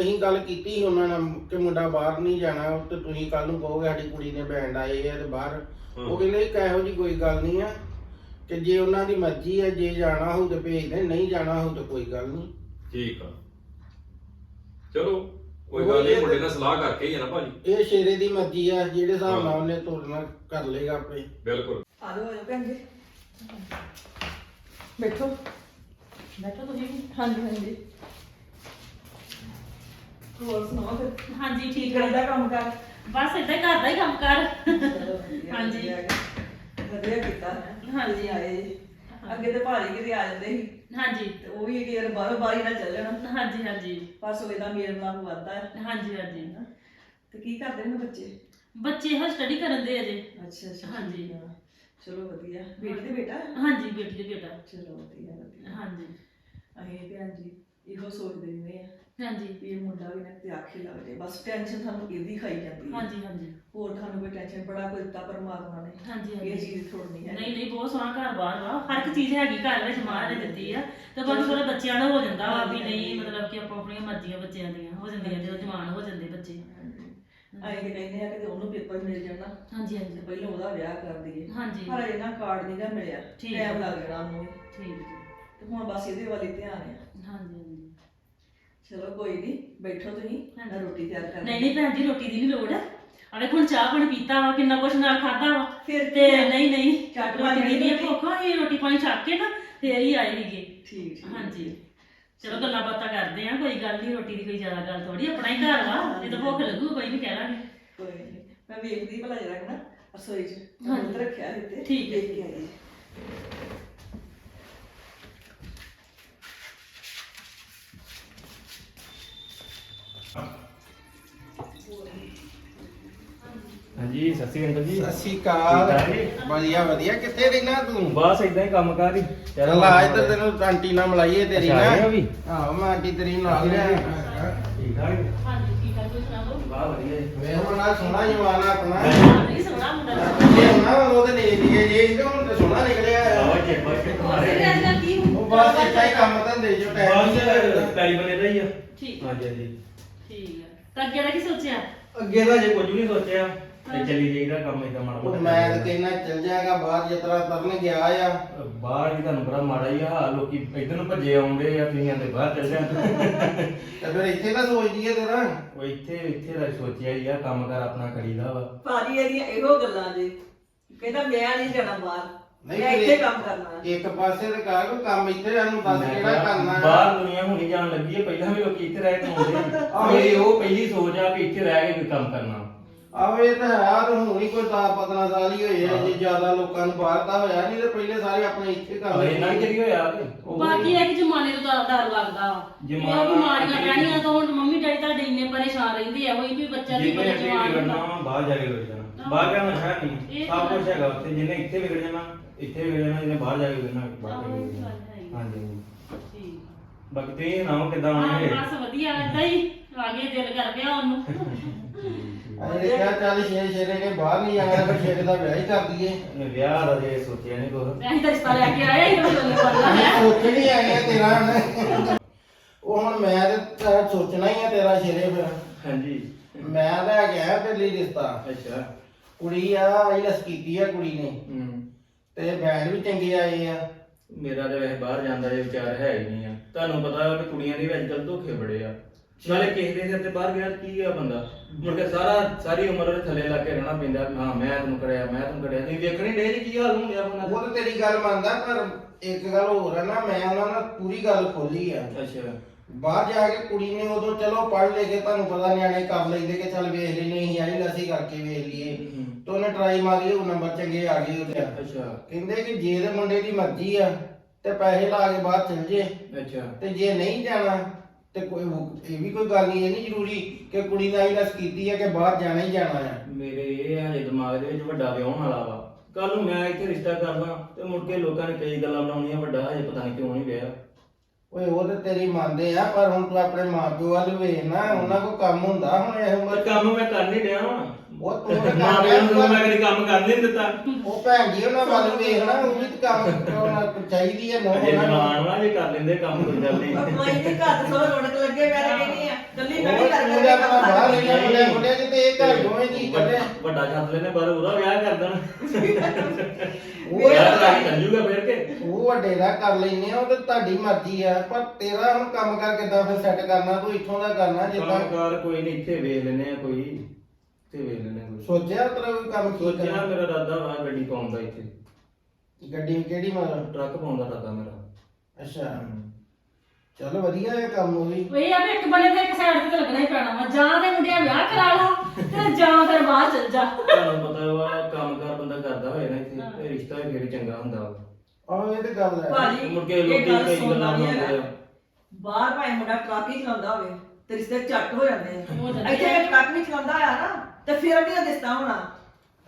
ਅਸੀਂ ਗੱਲ ਕੀਤੀ ਸੀ ਉਹਨਾਂ ਨਾਲ ਕਿ ਮੁੰਡਾ ਬਾਹਰ ਨਹੀਂ ਜਾਣਾ ਤੇ ਤੁਸੀਂ ਕੱਲ ਨੂੰ ਕਹੋਗੇ ਸਾਡੀ ਕੁੜੀ ਨੇ ਬੈਂਡ ਆਏ ਆ ਤੇ ਬਾਹਰ। ਉਹ ਕਹਿੰਦੇ ਕਿ ਇਹੋ ਜੀ ਕੋਈ ਗੱਲ ਨਹੀਂ ਆ ਕਿ ਜੇ ਉਹਨਾਂ ਦੀ ਮਰਜ਼ੀ ਹੈ ਜੇ ਜਾਣਾ ਹੋਊ ਤੇ ਭੇਜ ਦੇ ਨਹੀਂ ਜਾਣਾ ਹੋਊ ਤੇ ਕੋਈ ਗੱਲ ਨਹੀਂ। ਠੀਕ ਆ। ਚਲੋ। ਕੋਈ ਉਹ ਗੱਲ ਨਹੀਂ ਇਹ ਮੁੰਡੇ ਨਾਲ ਸਲਾਹ ਕਰਕੇ ਹੀ ਆ ਨਾ ਭਾਜੀ। ਇਹ ਸ਼ੇਰੇ ਦੀ ਮਰਜ਼ੀ ਆ ਜਿਹੜੇ ਹਿਸਾਬ ਨਾਲ ਹਾਂ। ਉਹਨੇ ਤੁਰਨਾ ਕਰ ਲੇਗਾ ਆਪੇ। ਬਿਲਕੁਲ। ਆ ਜਾਓ ਆ ਜਾਓ ਭੈਣ ਜੀ। ਬੈਠੋ। ਬੈਠੋ ਤੁਸੀਂ ਵੀ। ਹਾਂਜੀ ਹਾਂਜੀ। ਹੋਰ ਸੁਣਾਓ ਫਿਰ? ਹਾਂਜੀ ਕੀ ਠੀਕ ਕਰਦਾ ਕੰਮ ਕਰ। ਬਸ ਹੀ ਘਰ ਦਾ ਹੀ ਕੰਮ ਕਰ। ਹਾਂਜੀ। ਵਧੀਆ ਕੀਤਾ। ਹੈ ਹਾਂਜੀ। ਆਏ। ਅੱਗੇ ਤੇ ਭਾਜੀ ਕਿਤੇ ਆ ਜਾਂਦੇ ਸੀ। ਹਾਂਜੀ। ਤੇ ਉਹ ਵੀ ਕਿ ਬਾਹਰੋਂ ਬਾਰੀ ਨਾਲ ਚੱਲ ਜਾਣਾ ਹਾਂਜੀ ਹਾਂਜੀ। ਪਰਸੋਂ ਇਹਦਾ ਮੇਲ ਨਾਲ ਵੱਧਦਾ। ਹੈ ਹਾਂਜੀ। ਹਾਂਜੀ ਤੇ ਕੀ ਕਰਦੇ ਨੇ ਬੱਚੇ? ਬੱਚੇ ਹਾਂ ਸਟੱਡੀ ਕਰਨ ਦੇ ਅਜੇ ਅੱਛਾ ਅੱਛਾ ਹਾਂਜੀ। ਠੀਕ ਆ। ਚਲੋ ਵਧੀਆ। ਬੇਟੀ ਤੇ ਬੇਟਾ? ਹਾਂਜੀ ਬੇਟੀ ਦੇ ਬੇਟਾ। ਚਲੋ ਵਧੀਆ ਵਧੀਆ। ਹਾਂਜੀ। ਅਸੀਂ ਭੈਣ ਜੀ ਇਹੋ ਸੋਚਦੇ ਨੇ ਆ। ਹਾਂਜੀ। ਵੀ ਇਹ ਮੁੰਡਾ ਵੀ ਨਾ ਤੇ ਆਖੇ ਲੱਗ ਜਾਏ। ਬਸ ਟੈਨਸ਼ਨ ਸਾਨੂੰ ਇਹਦੀ ਖਾਈ ਜਾਂਦੀ ਹੈ। ਹਾਂਜੀ ਹਾਂਜੀ। ਹੋਰ ਤੁਹਾਨੂੰ ਕੋਈ ਟੈਨਸ਼ਨ ਬੜਾ ਕੋਈ ਦਿੱਤਾ ਪਰਮਾਤਮਾ ਨੇ। ਹਾਂਜੀ ਇਹ ਹਾਂਜੀ ਚੀਜ਼ ਥੋੜਨੀ ਹੈ। ਨਹੀਂ ਨਹੀਂ ਬਹੁਤ ਸੋਹਣਾ ਘਰ ਬਾਰ ਵਾ। ਹਰ ਇੱਕ ਚੀਜ਼ ਹੈਗੀ ਘਰ ਵਿੱਚ ਮਹਾਰਾਜ ਨੇ ਦਿੱਤੀ ਆ। ਤੇ ਬਾਕੀ ਥੋੜਾ ਬੱਚਿਆਂ ਦਾ ਹੋ ਜਾਂਦਾ ਵਾ ਵੀ ਨਹੀਂ ਮਤਲਬ ਕਿ ਆਪੋ ਆਪਣੀਆਂ ਮਰਜ਼ੀਆਂ ਬੱਚਿਆਂ ਦੀਆਂ ਹੋ ਜਾਂਦੀਆਂ ਜਦੋਂ ਜਵਾਨ ਹੋ ਜਾਂਦੇ ਬੱਚੇ। ਅਸੀਂ ਤੇ ਕਹਿੰਦੇ ਆ ਕਿ ਉਹਨੂੰ ਪੇਪਰ ਮਿਲ ਜਾਣਾ ਹਾਂਜੀ ਤੇ ਹਾਂਜੀ ਪਹਿਲਾਂ ਉਹਦਾ ਵਿਆਹ ਕਰ ਦਈਏ। ਹਾਂਜੀ। ਪਰ ਇਹਨਾਂ ਕਾਰਡ ਨਹੀਂ ਗਾ ਮਿਲਿਆ। ਠੀਕ ਟਾਈਮ ਲੱਗ ਜਾਣਾ ਉਹਨੂੰ। ਠੀਕ ਜੀ ਤੇ ਹੁਣ ਬਸ ਇਹਦੇ ਵੱਲ ਹੀ ਧਿਆਨ ਹੈ ਹਾਂਜੀ ਹਾਂਜੀ। ਚਲੋ ਕੋਈ ਨਹੀਂ ਬੈਠੋ ਤੁਸੀਂ ਮੈਂ ਰੋਟੀ ਤਿਆਰ ਕਰ ਨਹੀਂ ਨਹੀਂ ਭੈਣ ਜੀ ਰੋਟੀ ਦੀ ਨਹੀਂ ਲੋੜ। ਆ ਵੇਖੋ ਹੁਣ ਚਾਹ ਪਾਣੀ ਪੀਤਾ ਵਾ ਕਿੰਨਾ ਕੁਛ ਨਾਲ ਖਾਦਾ ਵਾ। ਫਿਰ ਤੇ ਨਹੀਂ ਨਹੀਂ ਰੋਟੀ ਪਾਣੀ ਦੀ ਨਹੀਂ। ਭੁੱਖ ਹੋਈ ਰੋਟੀ ਪਾਣੀ ਛੱਕ ਕੇ ਨਾ ਫੇਰ ਹੀ ਆਏ ਸੀਗੇ। ਠੀਕ ਠੀਕ। ਹਾਂਜੀ। ਚਲੋ ਗੱਲਾਂ ਬਾਤਾਂ ਕਰਦੇ ਆ ਕੋਈ ਗੱਲ ਨਹੀਂ ਰੋਟੀ ਦੀ ਕੋਈ ਜ਼ਿਆਦਾ ਗੱਲ ਥੋੜੀ ਆਪਣਾ ਹੀ ਘਰ ਵਾ ਜੇ ਤਾਂ ਭੁੱਖ ਲੱਗੂ ਕੋਈ ਨਹੀਂ ਕਹਿ ਲਾਂਗੇ। ਕੋਈ ਨਹੀਂ ਮੈਂ ਵੇਖਦੀ ਭਲਾ ਜਰਾ ਨਾ ਰਸੋਈ 'ਚ ਹਾਂਜੀ। ਰੱਖਿਆ ਇੱਥੇ ਠੀਕ ਹੈ। ਕੇ ਆਈ। ਹਾਂਜੀ ਸਤਿ ਸ਼੍ਰੀ ਅਕਾਲ ਜੀ। ਸਤਿ ਸ਼੍ਰੀ ਅਕਾਲ। ਠੀਕ ਠਾਕ ਜੀ? ਵਧੀਆ ਵਧੀਆ। ਕਿੱਥੇ ਰਹਿਣਾ ਤੂੰ? ਬਸ ਇਦਾਂ ਹੀ ਕੰਮ ਕਰ ਹੀ। ਚੱਲ ਆ ਇੱਧਰ ਤੈਨੂੰ ਆਂਟੀ ਨਾਲ ਮਿਲਾਈਏ ਤੇਰੀ ਅੱਛਾ, ਨਾ ਆ ਗਿਆ ਵੀ? ਆਹੋ ਮੈਂ ਆਂਟੀ ਤੇਰੀ ਨਾਲ ਲਿਆ ਠੀਕ ਠਾਕ ਜੀ? ਹਾਂਜੀ ਕੀ ਕਰ ਕੋਈ ਸੁਣਾ ਦੋ ਵਾਹ ਵਧੀਆ ਜੀ। ਵੇ ਹੁਣ ਆ ਸੋਹਣਾ ਜਵਾਨ ਆਪਣਾ। ਨਹੀਂ ਸੋਹਣਾ ਮੁੰਡਾ ਇਹ ਨਾ ਉਹਦੇ ਨੇ ਨਿਕੇ ਜੇ ਇਹ ਹੁਣ ਤੇ ਸੋਹਣਾ ਨਿਕਲਿਆ ਆ ਚੈੱਕ ਬਾਕ ਕੇ ਮਾਰੇ ਉਹ ਬਸ ਇੱਥੇ ਹੀ ਕੰਮ ਧੰਦੇ ਜੋ ਟਾਈਮ ਬਸ ਪੈਰੀ ਬਨੇ ਦਾ ਹੀ ਆ। ਠੀਕ ਹਾਂਜੀ ਹਾਂਜੀ। ਠੀਕ ਹੈ ਤਾਂ ਅੱਗੇ ਦਾ ਕੀ ਸੋਚਿਆ? ਅੱਗੇ ਦਾ ਜੇ ਕੁਝ ਵੀ ਨਹੀਂ ਸੋਚਿਆ। ਤੇ ਚੱਲੀ ਜਾਈਦਾ ਕੰਮ ਇਦਾਂ ਮਾੜਾ ਉਹ ਮੋਟਾ ਮੈਂ ਤਾਂ ਕਹਿੰਦਾ ਚੱਲ ਜਾਏਗਾ ਬਾਹਰ ਜਿਤਨਾ ਤਰਨ ਗਿਆ ਆ। ਬਾਹਰ ਵੀ ਤੁਹਾਨੂੰ ਬੜਾ ਮਾੜਾ ਹੀ ਆ ਹਾਲ ਲੋਕੀ ਇਧਰ ਨੂੰ ਭੱਜੇ ਆਉਂਦੇ ਆ ਤੁਸੀਂ ਆਂਦੇ ਬਾਹਰ ਚੱਲ ਜਾਂਦੇ ਤੇ ਫਿਰ ਇੱਥੇ ਨਾ ਸੋਚਦੀ ਹੈ ਤੇਰਾ। ਉਹ ਇੱਥੇ ਇੱਥੇ ਦਾ ਸੋਚਿਆ ਹੀ ਆ ਕੰਮ ਕਰ ਆਪਣਾ ਕਰੀਦਾ ਵਾ। ਭਾਜੀ ਇਹਦੀਆਂ ਇਹੋ ਗੱਲਾਂ ਜੀ। ਕਹਿੰਦਾ ਮੈਂ ਨਹੀਂ ਜਾਣਾ ਬਾਹਰ। ਨਹੀਂ ਮੈਂ ਫਿਰ ਇੱਥੇ ਕੰਮ ਕਰਨਾ। ਇੱਕ ਪਾਸੇ ਤੇ ਕਰ ਕੋਈ ਕੰਮ ਇੱਥੇ ਸਾਨੂੰ ਦੱਸ ਮੈਂ ਕਿਹੜਾ ਕਿਹਾ, ਕਰਨਾ ਆ। ਬਾਹਰ ਦੁਨੀਆ ਹੁਣੀ ਜਾਣ ਲੱਗੀ ਹੈ ਪਹਿਲਾਂ ਵੀ ਲੋਕੀ ਇੱਥੇ ਰਹਿ ਕੇ ਆਉਂਦੇ ਆ। ਆਹੋ। ਮੇਰੀ ਉਹ ਪਹਿਲੀ ਸੋਚ ਆ ਕਿ ਇੱਥੇ ਰਹਿ ਕੇ ਕੋਈ ਕੰਮ ਕਰਨਾ। ਆਹੋ ਇਹ ਤਾਂ ਹੈ ਤੇ ਹੁਣ ਹੀ ਕੋਈ ਤਾਂ 15 ਸਾਲ ਹੀ ਹੋਏ ਆ ਜੇ ਜ਼ਿਆਦਾ ਲੋਕਾਂ ਨੂੰ ਬਾਹਰ ਦਾ ਹੋਇਆ ਨਹੀਂ ਤੇ ਪਹਿਲੇ ਸਾਰੇ ਆਪਣੇ ਇੱਥੇ ਕਰ ਪਰ ਇੰਨਾ ਵੀ ਚਲੀ ਹੋਇਆ ਤੇ ਬਾਕੀ ਇਹ ਕਿ ਜ਼ਮਾਨੇ ਤੋਂ ਡਰ ਲੱਗਦਾ ਜ਼ਮਾਨਾ- ਇਹ ਬਿਮਾਰੀਆਂ ਪੈਣੀਆਂ ਤਾਂ ਹੁਣ ਮੰਮੀ ਡੈਡੀ ਤੁਹਾਡੇ ਇੰਨੇ ਪਰੇਸ਼ਾਨ ਰਹਿੰਦੇ ਆ ਹੋਈ ਵੀ ਬੱਚਾ ਦੀ ਜਿੰਨੇ ਅੱਗੇ ਜਵਾਨ ਵਿਗੜਨਾ ਹੁੰਦਾ। ਵਾ, ਬਾਹਰ ਜਾ ਕੇ ਵਿਗੜ ਜਾਣਾ। ਬਾਹਰ ਜਾਣਾ ਹੈ ਨਹੀਂ। ਇਹ ਸਭ ਤਾਂ ਕੁਝ ਹੈਗਾ ਉੱਥੇ ਜਿਹਨੇ ਇੱਥੇ ਵਿਗੜ ਜਾਣਾ ਇੱਥੇ ਵਿਗੜ ਜਾਣਾ ਜਿਹਨੇ ਬਾਹਰ ਜਾ ਕੇ ਵਿਗੜਨਾ ਬਾਹਰ ਜਾ ਕੇ ਵਿਗੜ ਜਾਣਾ। ਹਾਂਜੀ ਹਾਂਜੀ। ਠੀਕ। ਬਾਕੀ ਤੁਸੀਂ ਸੁਣਾਓ ਕਿਦਾਂ ਹਾਂ ਆਉਣੇ ਬਸ ਵਧੀਆ ਏਦਾਂ ਹੀ ਆ ਗਏ ਦਿਲ ਕਰ ਪਿਆ ਉਹਨੂੰ। ਅਰੇ ਕਿਹਾ ਚੱਲ ਛੇ ਛੇਰੇ ਨੇ ਬਾਹਰ ਨਹੀਂ ਜਾਣਾ ਫਿਰ ਛੇਰੇ ਦਾ ਵਿਆਹ ਹੀ ਕਰ ਦਈਏ। ਇਹਨੇ ਵਿਆਹ ਦਾ ਜੇ ਸੋਚਿਆ ਨਹੀਂ ਕੁਛ। ਅਸੀਂ ਤਾਂ ਰਿਸ਼ਤਾ ਲੈ ਕੇ ਆਏ ਹੀ ਗੱਲ ਕਰਦਾ ਅਸੀਂ ਸੋਚ ਨਹੀਂ ਆਏ ਤੇਰਾ ਹੁਣ। ਉਹ ਹੁਣ ਮੈਂ ਤੇ ਸੋਚਣਾ ਹੀ ਆ ਤੇਰਾ ਛੇਰੇ ਫਿਰ। ਹਾਂਜੀ। ਮੈਂ ਲੈ ਕੇ ਆਇਆ ਤੇਰੇ ਲਈ ਰਿਸ਼ਤਾ। ਅੱਛਾ। ਕੁੜੀ ਆ ਆਈਲਸ ਕੀਤੀ ਆ ਕੁੜੀ ਨੇ। ਹੂੰ। ਤੇ ਬੈਂਡ ਵੀ ਚੰਗੇ ਆਏ ਆ। ਮੇਰਾ ਤੇ ਵੈਸੇ ਬਾਹਰ ਜਾਂਦਾ ਜੇ ਵਿਚਾਰ ਹੈ ਹੀ ਨਹੀਂ ਆ। ਤੁਹਾਨੂੰ ਪਤਾ ਵਾ ਕਿ ਕੁੜੀਆਂ ਦੇ ਵਿੱਚ ਕੱਲ ਧੋਖੇ ਬੜੇ ਆ। ਨਾਲੇ ਕਿਸੇ ਦੇ ਸਿਰ ਤੇ ਬਾਹਰ ਗਿਆ ਕੀ ਆ ਬੰਦਾ? ਮੁੜ ਕੇ ਸਾਰਾ ਸਾਰੀ ਉਮਰ ਉਹਦੇ ਥੱਲੇ ਲੱਗ ਕੇ ਰਹਿਣਾ ਪੈਂਦਾ ਹਾਂ ਮੈਂ ਤੈਨੂੰ ਕਰਿਆ ਮੈਂ ਤੈਨੂੰ ਕਰਿਆ। ਤੁਸੀਂ ਵੇਖਣੀ ਡੇ ਜੀ ਕੀ ਹਾਲ ਹੋਣ ਡਿਆ ਬੰਦਾ ਉਹ ਤੇ ਤੇਰੀ ਗੱਲ ਮੰਨਦਾ ਪਰ ਇੱਕ ਗੱਲ ਹੋਰ ਆ ਨਾ ਮੈਂ ਉਹਨਾਂ ਨਾਲ ਪੂਰੀ ਗੱਲ ਖੋਲੀ ਆ। ਅੱਛਾ। ਬਾਹਰ ਜਾ ਕੇ ਕੁੜੀ ਨੇ ਉਦੋਂ ਚਲੋ ਪੜ੍ਹ ਲੈ ਕੇ ਤੁਹਾਨੂੰ ਪਤਾ ਨਿਆਣੇ ਕਰ ਲੈਂਦੇ ਕਿ ਚੱਲ ਵੇਖ ਲੈਨੇ ਅਸੀਂ ਆਈ ਲਸੀ ਕਰਕੇ ਵੇਖ ਲਈਏ। ਹੂੰ। ਤੇ ਉਹਨੇ ਟਰਾਈ ਮਾਰੀ ਉਹ ਨੰਬਰ ਚੰਗੇ ਆ ਗਏ ਉਹਦੇ ਅੱਛਾ। ਕਹਿੰਦੇ ਕਿ ਜੇ ਦੇ ਮੁੰਡੇ ਦੀ ਮਰਜ਼ੀ ਆ ਤੇ ਪੈਸੇ ਲਾ ਕੇ ਬਾਹਰ ਚਲ ਜੇ। ਅੱਛਾ। ਤੇ ਜੇ ਨਹੀਂ ਜਾਣਾ ਤੇ ਕੋਈ ਉਹ- ਇਹ ਵੀ ਕੋਈ ਗੱਲ ਨਹੀਂ ਇਹ ਨਹੀਂ ਜ਼ਰੂਰੀ ਕਿ ਕੁੜੀ ਨੇ ਆਈਲਸ ਕੀਤੀ ਹੈ ਕਿ ਬਾਹਰ ਜਾਣਾ ਹੀ ਜਾਣਾ ਆ। ਮੇਰੇ ਇਹ ਹਜੇ ਦਿਮਾਗ ਦੇ ਵਿੱਚ ਵੱਡਾ ਵਿਆਹਣ ਵਾਲਾ ਵਾ। ਕੱਲ ਨੂੰ ਮੈਂ ਇੱਥੇ ਰਿਸ਼ਤਾ ਕਰਦਾ ਤੇ ਮੁੜ ਕੇ ਲੋਕਾਂ ਨੇ ਕਈ ਗੱਲਾਂ ਬਣਾਉਣੀਆਂ ਵੱਡਾ ਹਜੇ ਪਤਾ ਨਹੀਂ ਕਿਉਂ ਨਹੀਂ ਵਿਆਹ ਓਏ ਉਹ ਤੇ ਤੇਰੀ ਮੰਨਦੇ ਆ ਪਰ ਹੁਣ ਤੂੰ ਆਪਣੇ ਮਾਪਿਓ ਵੱਲ ਵੇਖ ਨਾ ਉਹਨਾਂ ਕੋ ਕੰਮ ਹੁੰਦਾ ਹੁਣ ਇਹ ਪਰ ਉਮਰ ਕੰਮ ਮੈਂ ਕਰ ਨਹੀਂ ਵਾਂ। ਉਹ ਤੂੰ ਤਾਂ ਨਾ ਕਰ ਮੈਂ ਰਿਹਾ ਮੈਂ ਕਦੀ ਕੰਮ ਕਰ ਨਹੀਂ ਦਿੱਤਾ। ਉਹ ਭੈਣ ਜੀ ਉਹਨਾਂ ਵੱਲ ਵੇਖ ਨਾ ਉਹ ਵੀ ਤਾਂ ਕੰਮ ਕਰਾਉਣਾ ਚਾਹੀਦੀ ਹੈ ਨੋ ਅਜੇ ਜਵਾਨ ਵਾ ਜੇ ਕਰ ਲੈਂਦੇ ਕੰਮ ਕੋਈ ਗੱਲ ਨਹੀਂ। ਪਰ ਮੈਂ ਤੇ ਘਰ ਤੋਂ ਰੌਣਕ ਲੱਗੇ ਮੈਂ ਤਾਂ ਕਹਿੰਦੀ ਆ ਕੱਲੀ ਮੈਂ ਉਹ ਵੀ ਕਰ ਤੂੰ ਤਾਂ ਆਪਣਾ ਬਾਹਰ ਰਹਿਣਾ ਮੁੰਡੇ ਮੁੰਡੇ ਕਿਤੇ ਇਹ ਘਰ ਦੋਵੇਂ ਜੀ ਕੱਢੇ ਵੱਡਾ ਛੱਤ ਲੈਨੇ ਪਰ ਉਹਦਾ ਵਿਆਹ ਕਰ ਦੇਣ। ਉਹ ਵਿਆਹ ਕਰਾ ਕੇ ਚੱਲ ਜੂਗਾ ਫਿਰ ਕੇ। ਉਹ ਵੱਡੇ ਦਾ ਕਰ ਲੈਨੇ ਆ ਉਹ ਤੇ ਤੁਹਾਡੀ ਮਰਜ਼ੀ ਆ ਪਰ ਤੇਰਾ ਹੁਣ ਕੰਮ ਕਰ ਕਿੱਦਾਂ ਫਿਰ ਸੈੱਟ ਕਰਨਾ ਤੂੰ ਇੱਥੋਂ ਦਾ ਕਰਨਾ ਜਿੱਦਾਂ ਕੰਮਕਾਰ ਕੋਈ ਨਹੀਂ ਇੱਥੇ ਵੇਖ ਲੈਨੇ ਆ ਕੋਈ। ਇੱਥੇ ਵੇਖ ਲੈਨੇ ਆ ਕੋਈ। ਸੋਚਿਆ ਤੇਰਾ ਕੋਈ ਕੰਮ ਕੀ ਸੋਚਿਆ ਕਰਨਾ? ਮੇਰਾ ਇਰਾਦਾ ਵਾ ਗੱਡੀ ਪਾਉਣ ਦਾ ਇੱਥੇ। ਗੱਡੀ ਕਿਹੜੀ ਮਾਰ? ਟਰੱਕ ਪਾਉਣ ਦਾ ਇਰਾਦਾ ਮੇਰਾ। ਅੱਛਾ। ਚਲ ਵਧੀਆ ਹੈ ਕੰਮ ਉਹ ਵੀ। ਵੀ ਇੱਕ ਬੰਨੇ ਤੇ ਇੱਕ ਸਾਈਡ ਤੇ ਲੱਗਣਾ ਹੀ ਪੈਣਾ ਵਾ। ਜਾਂ ਤੇ ਮੁੰਡਿਆਂ ਵਿਆਹ ਕਰਾ ਲਾ ਤੇ ਜਾਂ ਫਿਰ ਬਾਹਰ ਚਲ ਜਾ। ਤੁਹਾਨੂੰ ਪਤਾ ਵਾ ਕੰਮਕਾਰ ਬੰਦਾ ਕਰਦਾ ਹੋਏ ਨਾ ਇੱਥੇ ਤੇ ਰਿਸ਼ਤਾ ਵੀ ਫਿਰ ਚੰਗਾ ਹੁੰਦਾ ਵਾ। ਆਹ ਇਹ ਤੇ ਗੱਲ ਹੈ। ਭਾਜੀ ਮੁੜ ਕੇ ਇਹ ਲੋਕੀ ਗੱਲ ਕਈ ਸੁਣਨਾ ਗੱਲਾਂ ਨਹੀਂ ਬਣਾਉਂਦੇ ਹੈਗਾ। ਆ। ਬਾਹਰ ਭਾਵੇਂ ਮੁੰਡਾ ਟਰੱਕ ਹੀ ਚਲਾਉਂਦਾ ਹੋਵੇ ਤੇ ਰਿਸ਼ਤੇ ਝੱਟ ਹੋ ਜਾਂਦੇ ਹੋ ਆ ਜਾਂਦੇ ਇੱਥੇ ਆ। ਟਰੱਕ ਨਹੀਂ ਚਲਾਉਂਦਾ ਆ ਤੇ ਫਿਰ ਉਹਦੀਆਂ ਰਿਸ਼ਤਾ ਹੋਣਾ।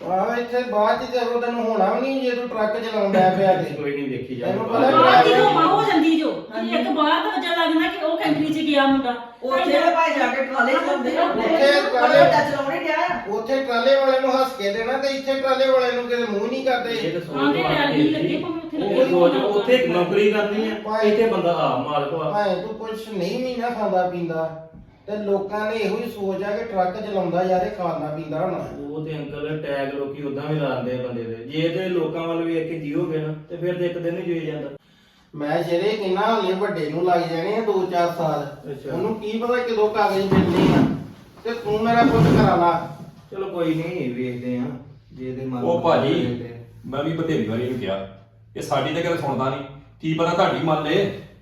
ਆਹ ਇੱਥੇ ਬਾਅਦ ਚ ਜਦੋਂ ਤੈਨੂੰ ਹੋਣਾ ਵੀ ਨਹੀਂ ਜੇ ਤੂੰ ਟਰੱਕ ਚਲਾਉਂਦਾ ਪਿਆ ਤੇ ਕੋਈ ਨਹੀਂ ਦੇਖੀ ਤੈਨੂੰ ਜਾਂਦਾ ਪਤਾ ਬਾਹਰ ਦੀ ਹੋਮਾ ਹੋ ਜਾਂਦੀ ਜੋ ਇੱਕ ਬਾਹਰ ਦਾ ਬੱਚਾ ਲੱਗਦਾ ਕਿ ਉਹ ਕੰਟਰੀ 'ਚ ਗਿਆ ਮੁੰਡਾ। ਉੱਥੇ ਵੀ ਭਾਈ ਜਾ ਕੇ ਟਰਾਲੇ ਚਲਾਉਂਦੇ ਆ। ਉੱਥੇ ਟਰਾਲੇ- ਵੱਡਾ ਚਲਾਉਣੇ ਡਿਆ ਆ। ਉੱਥੇ ਟਰਾਲੇ ਵਾਲੇ ਨੂੰ ਹੱਸ ਕੇ ਦੇਣਾ ਤੇ ਇੱਥੇ ਟਰਾਲੇ ਵਾਲੇ ਨੂੰ ਕਿਤੇ ਮੂੰਹ ਨਹੀਂ ਕਰਦੇ। ਤਾਂ ਆਂਦੇ ਨਹੀਂ ਲੱਗੇ ਭਾਵੇਂ ਉੱਥੇ ਉਹ ਲੱਗੇ। ਸੋਚ ਉੱਥੇ ਇੱਕ ਨੌਕਰੀ ਕਰਨੀ ਆ। ਇੱਥੇ ਬੰਦਾ ਆ ਮਾਲਕ ਵਾ। ਭਾਵੇਂ ਤੂੰ ਕੁਛ ਨਹੀਂ ਵੀ ਨਾ ਖਾਂਦਾ ਪੀਂਦਾ। ਤੇ ਲੋਕਾਂ ਨੇ ਇਹੋ ਹੀ ਸੋਚ ਆ ਕਿ ਟਰੱਕ ਚਲਾਉਂਦਾ ਯਾਰ ਇਹ ਖਾਂਦਾ ਪੀਂਦਾ ਹੋਣਾ ਉਹ ਤੇ ਅੰਕਲ ਟੈਗ ਲੋਕੀ ਉਦਾਂ ਵੀ ਲਾਉਂਦੇ ਆ ਬੰਦੇ ਦੇ ਜੇ ਤੇ ਲੋਕਾਂ ਵੱਲ ਵੇਖ ਕੇ ਜੀਓਗੇ ਨਾ ਤੇ ਫਿਰ ਤੇ ਇੱਕ ਦਿਨ ਹੀ ਜੀਏ ਜਾਂਦਾ। ਮੈਂ ਜਿਹੜੇ ਕਿੰਨਾ ਹਲੇ ਵੱਡੇ ਨੂੰ ਲੱਗ ਜਾਣੇ ਆ 2-4 ਸਾਲ। ਅੱਛਾ। ਉਹਨੂੰ ਕੀ ਪਤਾ ਕਿਦੋਂ ਕਾਗਜ਼ ਮਿਲਣੇ ਆ। ਤੇ ਤੂੰ ਮੇਰਾ ਪੁੱਤ ਕਰਾ ਲਾ। ਚਲੋ ਕੋਈ ਨਹੀਂ ਵੇਖਦੇ ਆ। ਜੇ ਤੇ ਮਨ ਉਹ ਭਾਜੀ ਮੈਂ ਵੀ ਬਥੇਰੀ ਵਾਰੀ ਇਹਨੂੰ ਕਿਹਾ ਇਹ ਸਾਡੀ ਤਾਂ ਗੱਲ ਸੁਣਦਾ ਨਹੀਂ। ਕੀ ਪਤਾ ਤੁਹਾਡੀ ਮੰਨ ਲੇ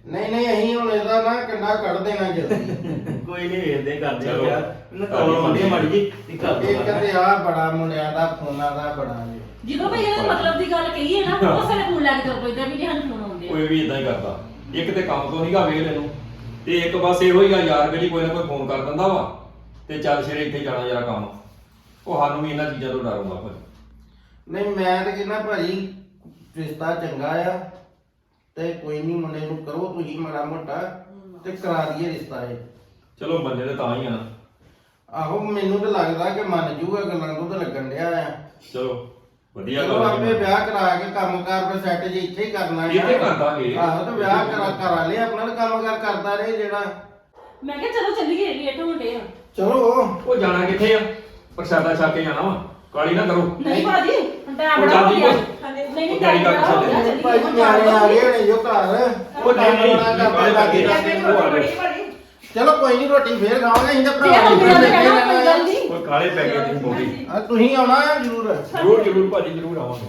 ਨਹੀਂ ਨਹੀਂ ਅਸੀਂ ਹੁਣ ਇਹਦਾ ਨਾ ਕੰਡਾ ਕੱਢ ਦੇਣਾ ਜਲਦੀ। ਕੋਈ ਨਹੀਂ ਵੇਖਦੇ ਕਰਦੇ ਆ ਚਲੋ। ਯਾਰ ਇਹਨਾਂ ਕੋਲ ਆਉਂਦੀ ਮਾੜੀ ਜੀ ਤੇ ਕਰ ਇਹ ਕਹਿੰਦੇ ਆ ਬੜਾ ਮੁੰਡਿਆਂ ਦਾ ਫੋਨਾਂ ਦਾ ਬੜਾ ਜੀ। ਜਦੋਂ ਭਈ ਇਹਦੇ ਮਤਲਬ ਦੀ ਗੱਲ ਕਹੀਏ ਨਾ ਉਹ ਸਾਰੇ ਫੋਨ ਲੱਗ ਜਾ ਪੈਂਦਾ ਵੀ ਸਾਨੂੰ ਫੋਨ ਆਉਂਦੇ ਆ। ਕੋਈ ਵੀ ਇਦਾਂ ਹੀ ਕਰਦਾ। ਇੱਕ ਤੇ ਕੰਮ ਤੋਂ ਨਹੀਂਗਾ ਵੇਲ ਇਹਨੂੰ ਤੇ ਇੱਕ ਬਸ ਇਹੋ ਹੀ ਆ ਯਾਰ ਜਿਹੜੀ ਕੋਈ ਨਾ ਕੋਈ ਫੋਨ ਕਰ ਦਿੰਦਾ ਵਾ। ਤੇ ਚੱਲ ਸਿਰੇ ਇੱਥੇ ਜਾਣਾ ਜਰਾ ਕੰਮ। ਉਹ ਸਾਨੂੰ ਵੀ ਇਹਨਾਂ ਚੀਜ਼ਾਂ ਤੋਂ ਡਰ ਹੁੰਦਾ ਭਾਜੀ ਨਹੀਂ ਮੈਂ ਤਾਂ ਕਹਿੰਦਾ ਭਾਜੀ ਰਿਸ਼ਤਾ ਚੰਗਾ ਆ ਤੇ ਕੋਈ ਨਹੀਂ ਮੁੰਡੇ ਨੂੰ ਕਰੋ ਤੁਸੀਂ ਮਾੜਾ ਮੋਟਾ ਤੇ ਕਰਾ ਦਈਏ ਰਿਸ਼ਤਾ ਇਹ। ਚਲੋ ਬੰਦੇ ਤੇ ਤਾਂ ਹੀ ਆ ਨਾ। ਆਹੋ ਮੈਨੂੰ ਤਾਂ ਲੱਗਦਾ ਕਿ ਮੰਨ ਜੂਗਾ ਗੱਲਾਂ ਤੋਂ ਤਾਂ ਲੱਗਣ ਡਿਆ ਆ। ਚਲੋ ਵਧੀਆ ਚਲੋ ਗੱਲ ਆਪੇ ਹੈ ਵਿਆਹ ਕਰਾ ਕੇ ਕੰਮਕਾਰ ਪਰ ਸੈੱਟ ਜੇ ਇੱਥੇ ਹੀ ਕਰਨਾ ਆ ਇੱਥੇ ਕਰ ਦਾਂਗੇ। ਆਹੋ ਤੇ ਵਿਆਹ ਕਰਾ ਕਰਾ ਲਿਆ ਆਪਣਾ ਤਾਂ ਕੰਮਕਾਰ ਕਰਦਾ ਰਹੇ ਜਿਹੜਾ। ਮੈਂ ਕਿਹਾ ਚਲੋ ਚੱਲੀਏ ਲੇਟ ਹੋਣ ਡੇ ਆ। ਚਲੋ। ਉਹ ਜਾਣਾ ਕਿੱਥੇ ਆ? ਪ੍ਰਸ਼ਾਦਾ ਛਕ ਕੇ ਜਾਣਾ ਵਾ। ਕਾਲੀ ਨਾ ਕਰੋ। ਨਹੀਂ ਭਾਜੀ ਟਾਈਮ ਉਹ ਬੜਾ ਹੋ ਜਾਂਦੀ ਗਿਆ ਬਸ। ਨਹੀਂ ਨਹੀਂ ਟਾਈਮ ਬੜਾ ਹੋ ਗਿਆ ਚੱਲੇ। ਚੱਲੀਏ। ਭਾਈ ਨਿਆਣੇ ਆ ਗਏ ਨੇ ਜੋ ਘਰ। ਉਹ ਨਹੀਂ ਨਹੀਂ। ਕਰਦੇ ਕਾਲੀ ਲਾਗੇ। ਬੜੀ ਬੜੀ ਚਲੋ ਕੋਈ ਨਹੀਂ ਰੋਟੀ ਫੇਰ ਖਾਵਾਂਗੇ ਅਸੀਂ ਤਾਂ ਭਰਾ ਕਹਿਣਾ ਕੋਈ ਗੱਲ ਨਹੀਂ ਉਹ ਕਾਲੇ ਪੈ ਗਏ ਤੁਸੀਂ ਬੋਲੀ ਤੁਸੀਂ ਆਉਣਾ ਜ਼ਰੂਰ। ਜ਼ਰੂਰ ਜ਼ਰੂਰ ਭਾਜੀ ਜ਼ਰੂਰ ਆਵਾਂਗੇ।